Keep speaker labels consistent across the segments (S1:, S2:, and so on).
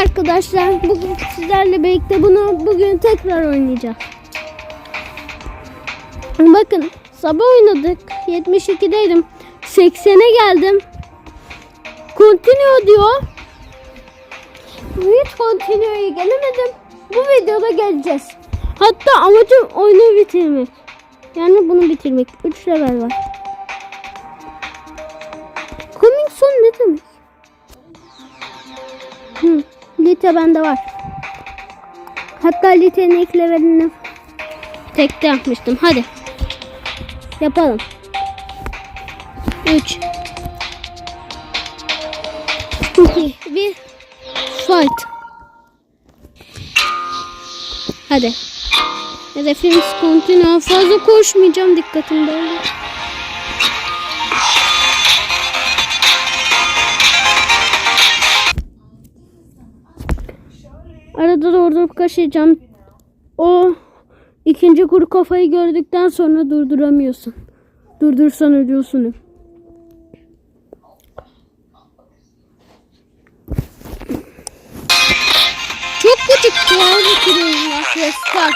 S1: arkadaşlar. Bugün sizlerle birlikte bunu bugün tekrar oynayacağız. Bakın sabah oynadık. 72'deydim. 80'e geldim. Continue diyor. Hiç continue'ya gelemedim. Bu videoda geleceğiz. Hatta amacım oyunu bitirmek. Yani bunu bitirmek. 3 level var. Coming son ne demek? Lite bende var. Hatta litenin ilk levelini tekte yapmıştım. Hadi. Yapalım. 3 2 1 Fight. Hadi. Hedefimiz continue. Fazla koşmayacağım dikkatim dağılıyor. Arada durdurup kaşıyacağım. O ikinci kuru kafayı gördükten sonra durduramıyorsun. Durdursan ölüyorsun. Çok küçük kulağı bitiriyorum Restart.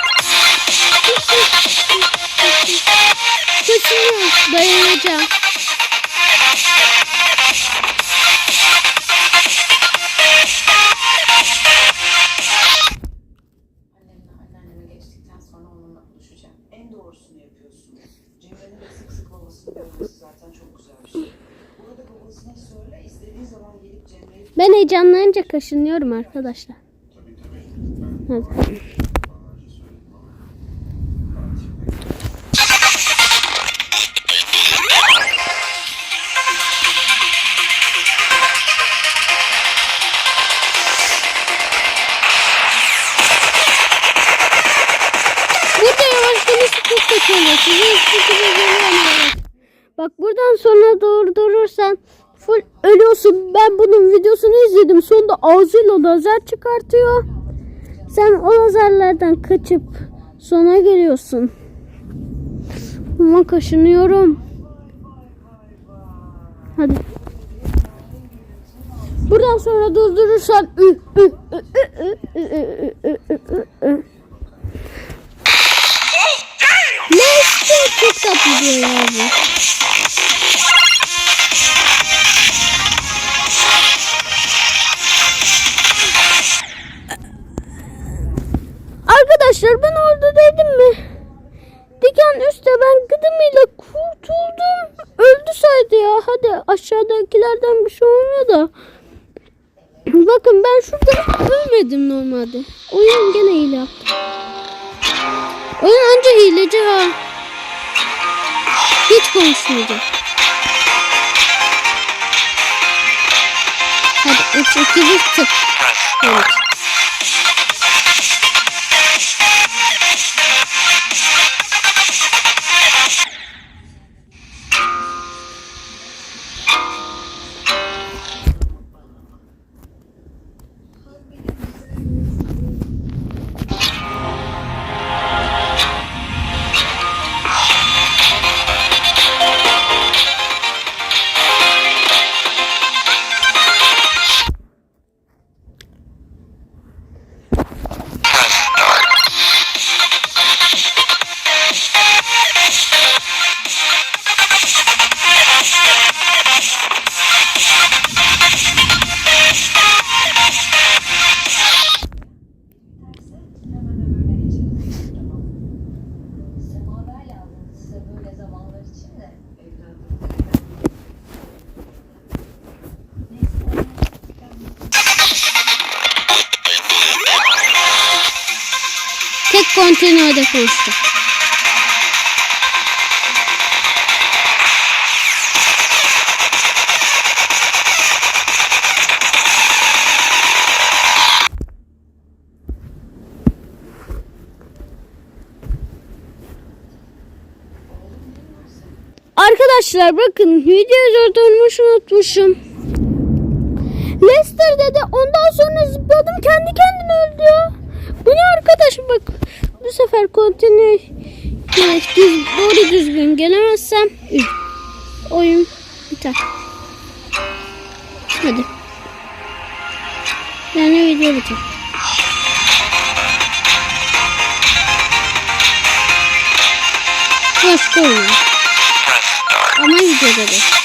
S1: Kaçınıyor. Dayanacağım.
S2: Doğrusunu yapıyorsun. Cemre'nin de sık sık babasını görmesi zaten çok güzel bir şey. Burada babasına söyle istediği zaman gelip Cemre'yi
S1: Ben heyecanlanınca kaşınıyorum arkadaşlar. Hadi. Oluyor. Size hiçbir göremiyorum. Bak buradan sonra durdurursan full ölüyorsun. Ben bunun videosunu izledim. Sonunda ağzıyla lazer çıkartıyor. Sen o lazerlerden kaçıp sona geliyorsun. Ama kaşınıyorum. Hadi. Buradan sonra durdurursan çok tatlı ya bu. Arkadaşlar ben orada dedim mi? Diken üstte ben gıdımıyla kurtuldum. Öldü saydı ya. Hadi aşağıdakilerden bir şey olmuyor da. Bakın ben şurada ölmedim normalde. Oyun gene hile. Oyun anca hileci ha. Hiç konuşmayacak. Hadi 3 2 1 tık. Evet. Tek konteynerde konuştu. Arkadaşlar bakın videoyu durdurmuş unutmuşum. Lester dedi ondan sonra zıpladım kendi kendime öldü arkadaş bak bu sefer continue evet, düz, doğru düzgün gelemezsem oyun biter. Hadi. Yani video bitir. Başka oyun. Ama videoda da.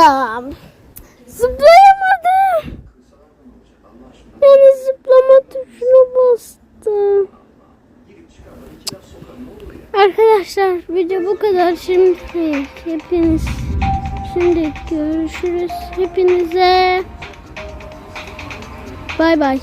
S1: Ya zıplayamadım. Yani zıplama tuşuna bastım. Arkadaşlar video bu kadar. Şimdi hepiniz şimdi görüşürüz. Hepinize bay bay.